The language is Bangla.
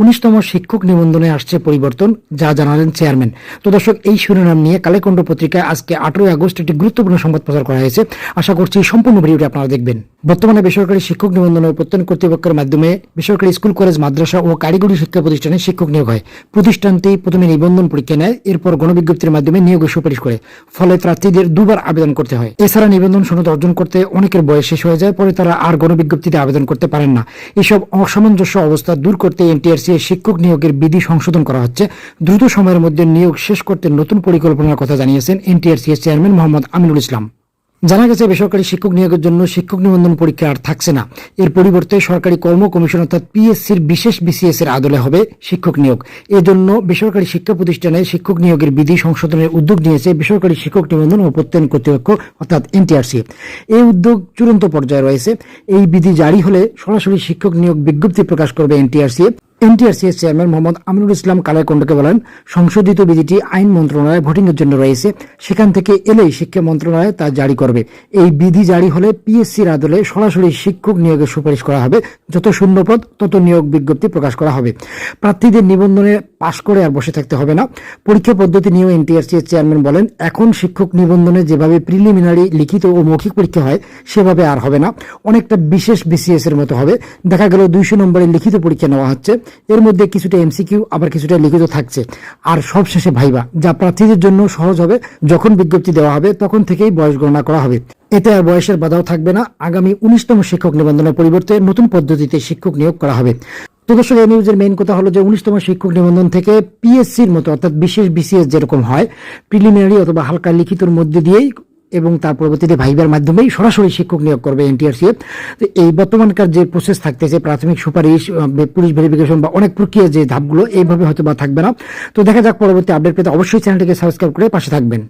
উনিশতম শিক্ষক নিবন্ধনে আসছে পরিবর্তন, যা জানালেন চেয়ারম্যান। তো দর্শক, এই শিরোনাম নিয়ে কালেকণ্ড পত্রিকায় আজকে আঠারোই আগস্ট একটি গুরুত্বপূর্ণ সংবাদ প্রচার করা হয়েছে। আশা করছি সম্পূর্ণ ভিডিওটি আপনারা দেখবেন। বর্তমানে বেসরকারি শিক্ষক নিবন্ধনের প্রত্যয়ন কর্তৃপক্ষের মাধ্যমে বেসরকারি স্কুল, কলেজ, মাদ্রাসা ও কারিগরি শিক্ষা প্রতিষ্ঠানে শিক্ষক নিয়োগ হয়। প্রতিষ্ঠানটি প্রথমে নিবন্ধন পরীক্ষা নেয়, এরপর গণবিজ্ঞপ্তির মাধ্যমে নিয়োগের সুপারিশ করে। ফলে প্রার্থীদের দুবার আবেদন করতে হয়। এছাড়া নিবন্ধন সনদ অর্জন করতে অনেকের বয়স শেষ হয়ে যায়, পরে তারা আর গণবিজ্ঞপ্তিতে আবেদন করতে পারেন না। এসব অসামঞ্জস্য অবস্থা দূর করতে এনটিআরসি এর শিক্ষক নিয়োগের বিধি সংশোধন করা হচ্ছে। দ্রুত সময়ের মধ্যে নিয়োগ শেষ করতে নতুন পরিকল্পনার কথা জানিয়েছেন এনটিআরসি এর চেয়ারম্যান মোহাম্মদ আমিনুল ইসলাম। জানা গেছে, বেসরকারি শিক্ষক নিয়োগের জন্য শিক্ষক নিবন্ধন পরীক্ষা আর থাকছে না। এর পরিবর্তে সরকারি কর্ম কমিশন অর্থাৎ পিএসসির বিশেষ বিসিএস এর আদলে হবে শিক্ষক নিয়োগ। এজন্য বেসরকারি শিক্ষা প্রতিষ্ঠানে শিক্ষক নিয়োগের বিধি সংশোধনের উদ্যোগ নিয়েছে বেসরকারি শিক্ষক নিবন্ধন ও প্রত্যয়ন কর্তৃপক্ষ অর্থাৎ এনটিআরসি। এই উদ্যোগ চূড়ান্ত পর্যায়ে রয়েছে। এই বিধি জারি হলে সরাসরি শিক্ষক নিয়োগ বিজ্ঞপ্তি প্রকাশ করবে এনটিআরসি। এনটিআরসি এর চেয়ারম্যান মোহাম্মদ আমিনুল ইসলাম কালাইকণ্ডকে বলেন, সংশোধিত বিধিটি আইন মন্ত্রণালয়ে ভোটিং এর জন্য রয়েছে। সেখান থেকে এলেই শিক্ষা মন্ত্রণালয় তা জারি করবে। এই বিধি জারি হলে পিএসসির আদলে সরাসরি শিক্ষক নিয়োগের সুপারিশ করা হবে। যত শূন্যপদ তত নিয়োগ বিজ্ঞপ্তি প্রকাশ করা হবে। প্রার্থীদের নিবন্ধনে পাশ করে আর বসে থাকতে হবে না। পরীক্ষা পদ্ধতি নিয়েও এনটিআরসিএস চেয়ারম্যান বলেন, এখন শিক্ষক নিবন্ধনে যেভাবে প্রিলিমিনারি লিখিত ও মৌখিক পরীক্ষা হয়, সেভাবে আর হবে না। অনেকটা বিশেষ বিসিএস এর মতো হবে। দেখা গেল দুইশো নম্বরের লিখিত পরীক্ষা নেওয়া হচ্ছে। এর মধ্যে কিছুটা এমসিকিউ আবার কিছুটা লিখিত থাকছে। আর সব শেষে ভাইবা, যা প্রার্থীদের জন্য সহজ হবে, যখন বিজ্ঞপ্তি দেওয়া হবে, তখন থেকেই বয়স গণনা করা হবে। এতে আর বয়সের বাধাও থাকবে না। আগামী উনিশতম শিক্ষক নিবন্ধনের পরিবর্তে নতুন পদ্ধতিতে শিক্ষক নিয়োগ করা হবে। তো দর্শক, এই নিউজের মেইন কথা হলো যে, উনিশতম শিক্ষক নিবন্ধন থেকে পিএসসির মতো, অর্থাৎ বিশেষ বিসিএস যেরকম হয় প্রিলিমিনারি অথবা হালকা লিখিতর মধ্যে দিয়েই এবং তার পরবর্তীতে ভাইবার মাধ্যমেই সরাসরি শিক্ষক নিয়োগ করবে এনটিআরসি তো এই বর্তমানকার যে প্রসেস থাকতেছে, প্রাথমিক সুপারিশ পুলিশ ভেরিফিকেশন বা অনেক প্রক্রিয়া যে ধাপগুলো, এইভাবে হয়তো বা থাকবে না। তো দেখা যাক পরবর্তী আপডেট পেতে অবশ্যই চ্যানেলটিকে সাবস্ক্রাইব করে পাশে থাকবেন।